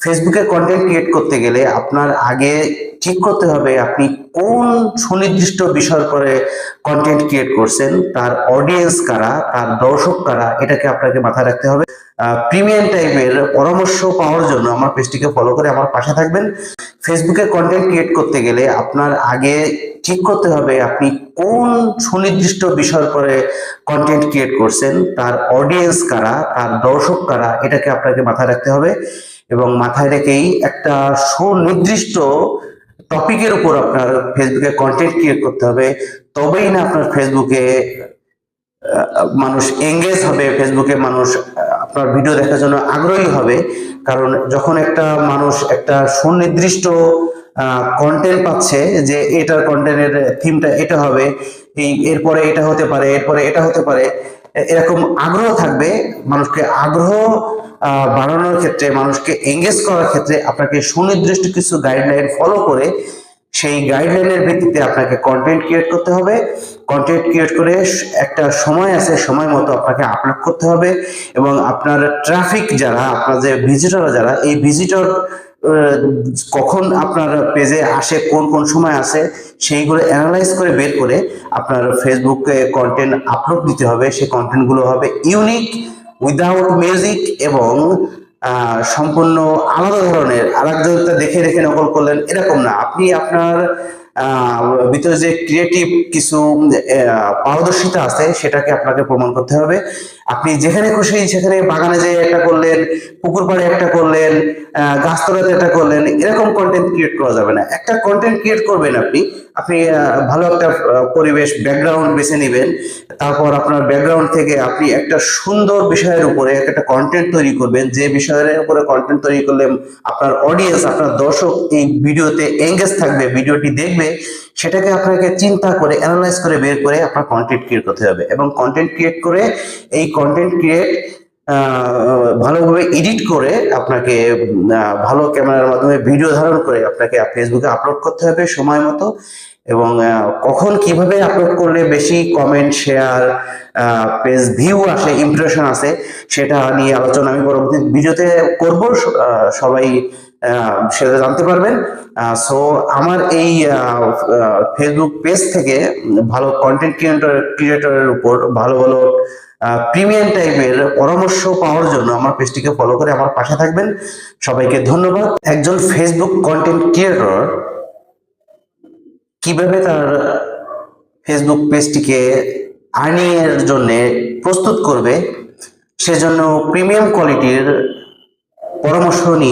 ফেসবুকে content create করতে গেলে আপনার আগে ঠিক করতে হবে আপনি কোন সুনির্দিষ্ট বিষয়ের পরে কন্টেন্ট ক্রিয়েট করছেন, তার অডিয়েন্স কারা, তার দর্শক কারা, এটাকে আপনাকে মাথায় রাখতে হবে। প্রিমিয়াম টাইপের পরামর্শ পাওয়ার জন্য আমার পেজটিকে ফলো করে আমার পাশে থাকবেন। ফেসবুকে কন্টেন্ট ক্রিয়েট করতে গেলে আপনার আগে ঠিক করতে হবে আপনি কোন সুনির্দিষ্ট বিষয়ের পরে কন্টেন্ট ক্রিয়েট করছেন, তার অডিয়েন্স কারা, তার দর্শক কারা, এটাকে আপনাকে মাথায় রাখতে হবে। এবং মাথায় রেখেই একটা সুনির্দিষ্ট টপিকের উপর আপনার ফেসবুকে কন্টেন্ট ক্রিয়েট করতে হবে। তবেই না আপনার ফেসবুকে মানুষ এঙ্গেজ হবে ফেসবুকে মানুষ আপনার ভিডিও দেখার জন্য আগ্রহী হবে। কারণ যখন একটা মানুষ একটা সুনির্দিষ্ট কন্টেন্ট পাচ্ছে যে এটার কন্টেন্টের থিমটা এটা হবে, এই এরপরে এটা হতে পারে, এরপরে এটা হতে পারে এরকম আগ্রহ থাকবে, মানুষকে আগ্রহ বাড়ানোর ক্ষেত্রে, মানুষকে এঙ্গেজ করার ক্ষেত্রে আপনাকে সুনির্দিষ্ট কিছু গাইডলাইন ফলো করে সেই গাইডলাইনের ভিত্তিতে আপনাকে কন্টেন্ট ক্রিয়েট করতে হবে। কন্টেন্ট ক্রিয়েট করে একটা সময় আছে, সময় মতো আপনাকে আপলোড করতে হবে এবং আপনার ট্রাফিক যারা, আপনার যে ভিজিটর যারা, এই ভিজিটর কখন আপনার পেজে আসে, কোন কোন সময় আসে, সেইগুলো অ্যানালাইজ করে বের করে আপনার ফেসবুকে কন্টেন্ট আপলোড দিতে হবে। সেই কন্টেন্টগুলো হবে ইউনিক উইদাউট মিউজিক এবং সম্পূর্ণ আলাদা ধরনের। আরেকজনটা দেখে রেখে নকল করলেন, এরকম না। আপনি আপনার ভিতরে যে ক্রিয়েটিভ কিছু পারদর্শিতা আছে, সেটাকে আপনাকে প্রমাণ করতে হবে। আপনি যেখানে খুশি সেখানে বাগানে যেয়ে একটা করলেন, পুকুর পাড়ে একটা করলেন গাছতলাতে একটা করলেন, এরকম কন্টেন্ট ক্রিয়েট করা যাবে না। একটা কন্টেন্ট ক্রিয়েট করবেন আপনি আপনি ভালো একটা পরিবেশ ব্যাকগ্রাউন্ড বেছে নেবেন, তারপর আপনার ব্যাকগ্রাউন্ড থেকে আপনি একটা সুন্দর বিষয়ের উপরে একটা কন্টেন্ট তৈরি করবেন, যে বিষয়ের উপরে কন্টেন্ট তৈরি করলে আপনার অডিয়েন্স আপনার দর্শক এই ভিডিওতে এঙ্গেজ থাকবে ভিডিওটি দেখবে সেটাকে আপনাকে চিন্তা করে অ্যানালাইজ করে বের করে আপনার কন্টেন্ট ক্রিয়েট করতে হবে। এবং কন্টেন্ট ক্রিয়েট করে এই কন্টেন্ট ক্রিয়েট ভালোভাবে এডিট করে আপনাকে ভালো ক্যামেরার মাধ্যমে ভিডিও ধারণ করে আপনাকে ফেসবুকে আপলোড করতে হবে সময় মতো। এবং কখন কীভাবে আপলোড করলে বেশি কমেন্ট শেয়ার পেজ ভিউ আসে ইমপ্রেশন আসে, সেটা নিয়ে আলোচনা আমি পরবর্তী ভিডিওতে করব। সবাই সেটা জানতে পারবেন। সো আমার এই ফেসবুক পেজ থেকে ভালো কন্টেন্ট ক্রিয়েটর ক্রিয়েটরের উপর ভালো ভালো প্রিমিয়াম টাইপের পরামর্শ পাওয়ার জন্য আমার পেজটিকে ফলো করে আমার পাশে থাকবেন। সবাইকে ধন্যবাদ। একজন ফেসবুক কন্টেন্ট ক্রিয়েটর কীভাবে তার ফেসবুক পেজটিকে আর্নিং এর জন্য প্রস্তুত করবে, সেজন্য প্রিমিয়াম কোয়ালিটির পরামর্শ নিয়ে